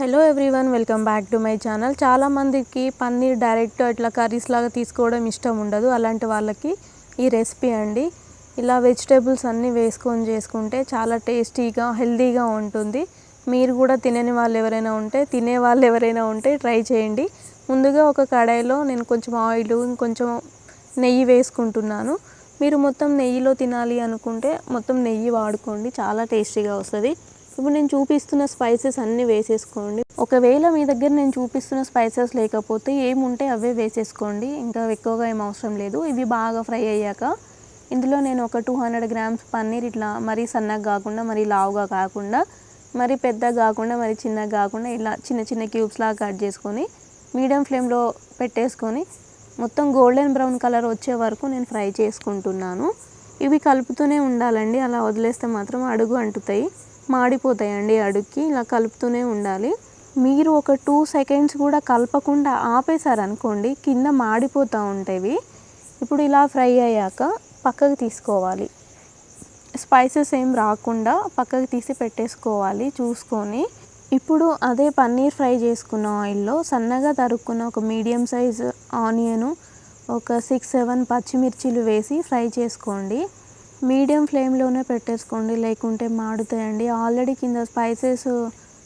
Hello everyone welcome back to my channel చాలామందికి paneer direct ఇట్లా curries లాగా తీసుకోవడం ఇష్టం ఉండదు. అలాంటి వాళ్ళకి ఈ రెసిపీ అండి. ఇలా వెజిటేబుల్స్ అన్నీ వేసుకొని చేసుకుంటే చాలా టేస్టీగా హెల్తీగా ఉంటుంది. మీరు కూడా తినని వాళ్ళు ఎవరైనా ఉంటే తినే వాళ్ళు ఎవరైనా ఉంటే ట్రై చేయండి. ముందుగా ఒక కడాయిలో నేను కొంచెం ఆయిల్ ఇంకొంచెం నెయ్యి వేసుకుంటున్నాను. మీరు మొత్తం నెయ్యిలో తినాలి అనుకుంటే మొత్తం నెయ్యి వాడుకోండి. చాలా టేస్టీగా వస్తుంది. ఇప్పుడు నేను చూపిస్తున్న స్పైసెస్ అన్నీ వేసేసుకోండి. ఒకవేళ మీ దగ్గర నేను చూపిస్తున్న స్పైసెస్ లేకపోతే ఏముంటే అవే వేసేసుకోండి. ఇంకా ఎక్కువగా ఏం అవసరం లేదు. ఇవి బాగా ఫ్రై అయ్యాక ఇందులో నేను ఒక టూ హండ్రెడ్ గ్రామ్స్ పన్నీర్ ఇట్లా మరీ సన్నగా కాకుండా మరీ లావుగా కాకుండా మరీ పెద్దగా కాకుండా మరీ చిన్నగా కాకుండా ఇలా చిన్న చిన్న క్యూబ్స్ లాగా కట్ చేసుకొని మీడియం ఫ్లేమ్లో పెట్టేసుకొని మొత్తం గోల్డెన్ బ్రౌన్ కలర్ వచ్చే వరకు నేను ఫ్రై చేసుకుంటున్నాను. ఇవి కలుపుతూనే ఉండాలండి. అలా వదిలేస్తే మాత్రం అడుగు అంటుతాయి. మాడిపోతాయండి అడుక్కి ఇలా కలుపుతూనే ఉండాలి. మీరు ఒక టూ సెకండ్స్ కూడా కలపకుండా ఆపేశారనుకోండి కింద మాడిపోతూ ఉంటాయి. ఇప్పుడు ఇలా ఫ్రై అయ్యాక పక్కకు తీసుకోవాలి. స్పైసెస్ ఏం రాకుండా పక్కకు తీసి పెట్టేసుకోవాలి చూసుకొని. ఇప్పుడు అదే పన్నీర్ ఫ్రై చేసుకున్న ఆయిల్లో సన్నగా తరుక్కున్న ఒక మీడియం సైజ్ ఆనియను ఒక సిక్స్ సెవెన్ పచ్చిమిర్చిలు వేసి ఫ్రై చేసుకోండి. మీడియం ఫ్లేమ్లోనే పెట్టేసుకోండి లేకుంటే మాడుతాయండి. ఆల్రెడీ కింద స్పైసెస్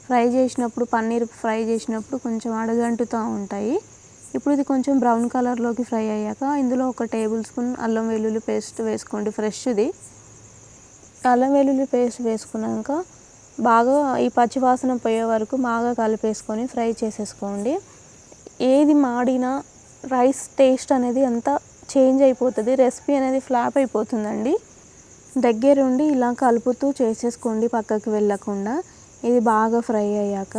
ఫ్రై చేసినప్పుడు పన్నీర్ ఫ్రై చేసినప్పుడు కొంచెం అడగంటుతూ ఉంటాయి. ఇప్పుడు ఇది కొంచెం బ్రౌన్ కలర్లోకి ఫ్రై అయ్యాక ఇందులో ఒక టేబుల్ స్పూన్ అల్లం వెల్లుల్లి పేస్ట్ వేసుకోండి ఫ్రెష్ది. అల్లం వెల్లుల్లి పేస్ట్ వేసుకున్నాక బాగా ఈ పచ్చివాసన పోయే వరకు బాగా కలిపేసుకొని ఫ్రై చేసేసుకోండి. ఏది మాడినా రైస్ టేస్ట్ అనేది అంతా చేంజ్ అయిపోతుంది రెసిపీ అనేది ఫ్లాప్ అయిపోతుందండి. దగ్గరుండి ఇలా కలుపుతూ చేసేసుకోండి పక్కకు వెళ్ళకుండా. ఇది బాగా ఫ్రై అయ్యాక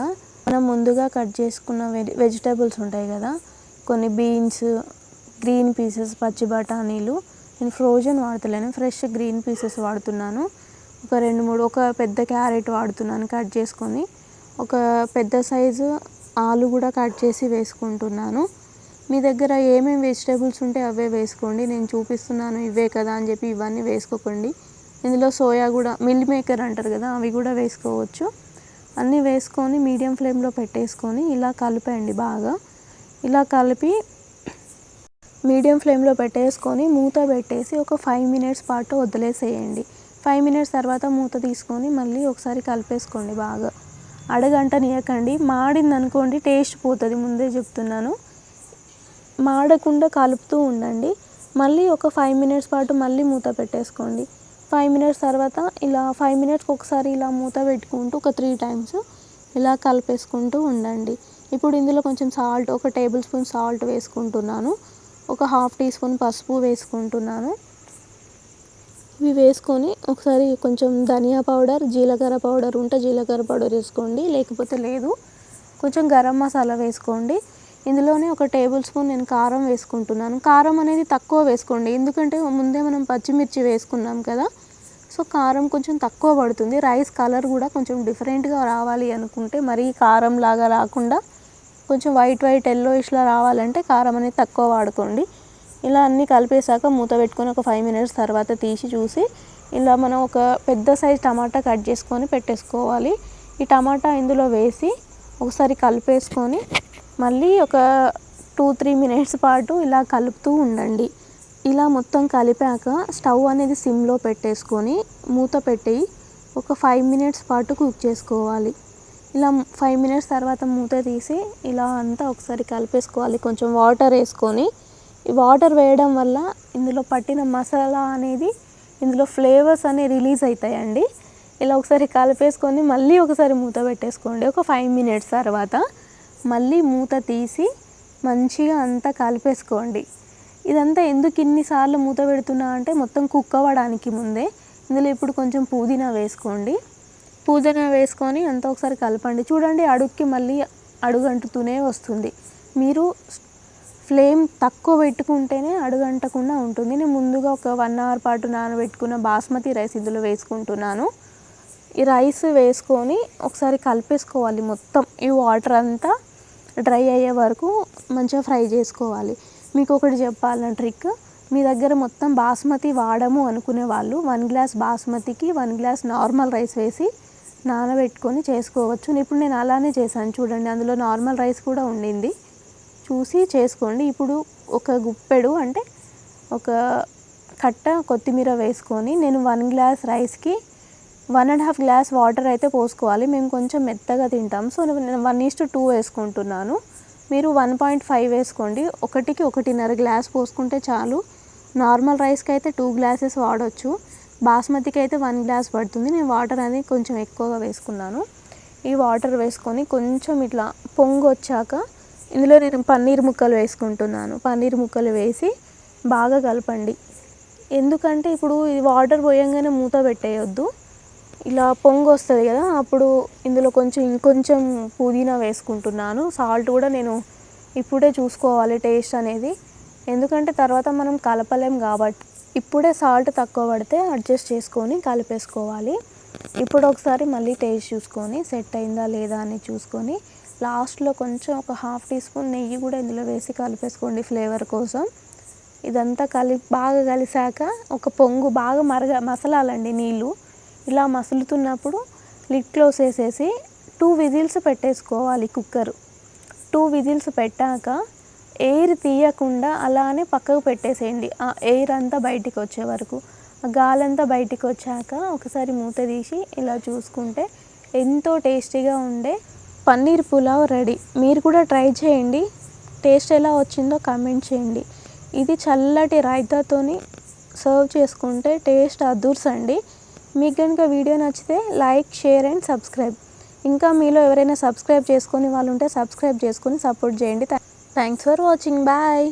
మనం ముందుగా కట్ చేసుకున్న వెజ్ వెజిటేబుల్స్ ఉంటాయి కదా కొన్ని బీన్స్ గ్రీన్ పీసెస్ పచ్చి బఠానీలు. నేను ఫ్రోజన్ వాడతలేను ఫ్రెష్ గ్రీన్ పీసెస్ వాడుతున్నాను. ఒక రెండు మూడు ఒక పెద్ద క్యారెట్ వాడుతున్నాను కట్ చేసుకొని. ఒక పెద్ద సైజు ఆలు కూడా కట్ చేసి వేసుకుంటున్నాను. మీ దగ్గర ఏమేమి వెజిటేబుల్స్ ఉంటే అవే వేసుకోండి. నేను చూపిస్తున్నాను ఇవే కదా అని చెప్పి ఇవన్నీ వేసుకోకండి. ఇందులో సోయా కూడా మిల్ మేకర్ అంటారు కదా అవి కూడా వేసుకోవచ్చు. అన్నీ వేసుకొని మీడియం ఫ్లేమ్లో పెట్టేసుకొని ఇలా కలిపేయండి బాగా. ఇలా కలిపి మీడియం ఫ్లేమ్లో పెట్టేసుకొని మూత పెట్టేసి ఒక ఫైవ్ మినిట్స్ పాటు వదిలేసేయండి. ఫైవ్ మినిట్స్ తర్వాత మూత తీసుకొని మళ్ళీ ఒకసారి కలిపేసుకోండి బాగా. అడగంటనియకండి. మాడింది అనుకోండి టేస్ట్ పోతుంది. ముందే చెప్తున్నాను. మాడకుండా కలుపుతూ ఉండండి. మళ్ళీ ఒక ఫైవ్ మినిట్స్ పాటు మళ్ళీ మూత పెట్టేసుకోండి. ఫైవ్ మినిట్స్ తర్వాత ఇలా ఫైవ్ మినిట్స్కి ఒకసారి ఇలా మూత పెట్టుకుంటూ ఒక త్రీ టైమ్స్ ఇలా కలిపేసుకుంటూ ఉండండి. ఇప్పుడు ఇందులో కొంచెం సాల్ట్ ఒక టేబుల్ స్పూన్ సాల్ట్ వేసుకుంటున్నాను. ఒక హాఫ్ టీ స్పూన్ పసుపు వేసుకుంటున్నాను. ఇవి వేసుకొని ఒకసారి కొంచెం ధనియా పౌడర్ జీలకర్ర పౌడర్ ఉంటే జీలకర్ర పౌడర్ వేసుకోండి. లేకపోతే లేదు కొంచెం గరం మసాలా వేసుకోండి. ఇందులోనే ఒక టేబుల్ స్పూన్ నేను కారం వేసుకుంటున్నాను. కారం అనేది తక్కువ వేసుకోండి. ఎందుకంటే ముందే మనం పచ్చిమిర్చి వేసుకున్నాం కదా సో కారం కొంచెం తక్కువ పడుతుంది. రైస్ కలర్ కూడా కొంచెం డిఫరెంట్గా రావాలి అనుకుంటే మరీ కారం లాగా రాకుండా కొంచెం వైట్ వైట్ ఎల్లో ఇష్లా రావాలంటే కారం అనేది తక్కువ వాడుకోండి. ఇలా అన్నీ కలిపేశాక మూత పెట్టుకొని ఒక ఫైవ్ మినిట్స్ తర్వాత తీసి చూసి ఇలా మనం ఒక పెద్ద సైజ్ టమాటా కట్ చేసుకొని పెట్టేసుకోవాలి. ఈ టమాటా ఇందులో వేసి ఒకసారి కలిపేసుకొని మళ్ళీ ఒక టూ త్రీ మినిట్స్ పాటు ఇలా కలుపుతూ ఉండండి. ఇలా మొత్తం కలిపాక స్టవ్ అనేది సిమ్లో పెట్టేసుకొని మూత పెట్టి ఒక ఫైవ్ మినిట్స్ పాటు కుక్ చేసుకోవాలి. ఇలా ఫైవ్ మినిట్స్ తర్వాత మూత తీసి ఇలా అంతా ఒకసారి కలిపేసుకోవాలి. కొంచెం వాటర్ వేసుకొని వాటర్ వేయడం వల్ల ఇందులో పట్టిన మసాలా అనేది ఇందులో ఫ్లేవర్స్ అనేవి రిలీజ్ అవుతాయండి. ఇలా ఒకసారి కలిపేసుకొని మళ్ళీ ఒకసారి మూత పెట్టేసుకోండి. ఒక ఫైవ్ మినిట్స్ తర్వాత మళ్ళీ మూత తీసి మంచిగా అంతా కలిపేసుకోండి. ఇదంతా ఎందుకు ఇన్నిసార్లు మూత పెడుతున్నా అంటే మొత్తం కుక్ అవ్వడానికి ముందే. ఇందులో ఇప్పుడు కొంచెం పుదీనా వేసుకోండి. పుదీనా వేసుకొని అంతా ఒకసారి కలపండి. చూడండి అడుగుకి మళ్ళీ అడుగంటుతూనే వస్తుంది. మీరు ఫ్లేమ్ తక్కువ పెట్టుకుంటేనే అడుగంటకుండా ఉంటుంది. నేను ముందుగా ఒక వన్ అవర్ పాటు నానబెట్టుకున్న బాస్మతి రైస్ ఇందులో వేసుకుంటున్నాను. ఈ రైస్ వేసుకొని ఒకసారి కలిపేసుకోవాలి మొత్తం. ఈ వాటర్ అంతా డ్రై అయ్యే వరకు మంచిగా ఫ్రై చేసుకోవాలి. మీకు ఒకటి చెప్పాలన్న ట్రిక్ మీ దగ్గర మొత్తం బాస్మతి వాడము అనుకునే వాళ్ళు వన్ గ్లాస్ బాస్మతికి వన్ గ్లాస్ నార్మల్ రైస్ వేసి నానబెట్టుకొని చేసుకోవచ్చు. ఇప్పుడు నేను అలానే చేశాను చూడండి అందులో నార్మల్ రైస్ కూడా ఉండింది. చూసి చేసుకోండి. ఇప్పుడు ఒక గుప్పెడు అంటే ఒక కట్ట కొత్తిమీర వేసుకొని నేను వన్ గ్లాస్ రైస్కి one and half glass water అయితే పోసుకోవాలి. మేము కొంచెం మెత్తగా తింటాం. సో నేను వన్ ఈస్ టూ వేసుకుంటున్నాను. మీరు వన్ పాయింట్ ఫైవ్ వేసుకోండి. ఒకటికి ఒకటిన్నర గ్లాస్ పోసుకుంటే చాలు. నార్మల్ రైస్కి అయితే టూ గ్లాసెస్ వాడవచ్చు బాస్మతికి అయితే వన్ గ్లాస్ పడుతుంది. నేను వాటర్ అనేది కొంచెం ఎక్కువగా వేసుకున్నాను. ఈ వాటర్ వేసుకొని కొంచెం ఇట్లా పొంగు వచ్చాక ఇందులో నేను పన్నీర్ ముక్కలు వేసుకుంటున్నాను. పన్నీర్ ముక్కలు వేసి బాగా కలపండి. ఎందుకంటే ఇప్పుడు ఈ వాటర్ పోయంగానే మూత పెట్టేయొద్దు. ఇలా పొంగు వస్తుంది కదా అప్పుడు ఇందులో కొంచెం ఇంకొంచెం పుదీనా వేసుకుంటున్నాను. సాల్ట్ కూడా నేను ఇప్పుడే చూసుకోవాలి టేస్ట్ అనేది. ఎందుకంటే తర్వాత మనం కలపలేం కాబట్టి ఇప్పుడే సాల్ట్ తక్కువ పడితే అడ్జస్ట్ చేసుకొని కలిపేసుకోవాలి. ఇప్పుడు ఒకసారి మళ్ళీ టేస్ట్ చూసుకొని సెట్ అయిందా లేదా అని చూసుకొని లాస్ట్లో కొంచెం ఒక హాఫ్ టీ స్పూన్ నెయ్యి కూడా ఇందులో వేసి కలిపేసుకోండి ఫ్లేవర్ కోసం. ఇదంతా కలి బాగా కలిసాక ఒక పొంగు బాగా మరగ మసలాలండి నీళ్ళు. ఇలా మసులుతున్నప్పుడు లిడ్ క్లోజ్ చేసేసి టూ విజిల్స్ పెట్టేసుకోవాలి కుక్కర్. టూ విజిల్స్ పెట్టాక ఎయిర్ తీయకుండా అలానే పక్కకు పెట్టేసేయండి. ఆ ఎయిర్ అంతా బయటికి వచ్చే వరకు. ఆ గాలంతా బయటికి వచ్చాక ఒకసారి మూత తీసి ఇలా చూసుకుంటే ఎంతో టేస్టీగా ఉండే పన్నీర్ పులావ్ రెడీ. మీరు కూడా ట్రై చేయండి. టేస్ట్ ఎలా వచ్చిందో కామెంట్ చేయండి. ఇది చల్లటి రైతాతోని సర్వ్ చేసుకుంటే టేస్ట్ అదూర్స్ అండి మీకు కనుక వీడియో నచ్చితే లైక్ షేర్ అండ్ సబ్స్క్రైబ్. ఇంకా మీలో ఎవరైనా సబ్స్క్రైబ్ చేసుకొని వాళ్ళు ఉంటే సబ్స్క్రైబ్ చేసుకొని సపోర్ట్ చేయండి. Thanks for watching. బాయ్.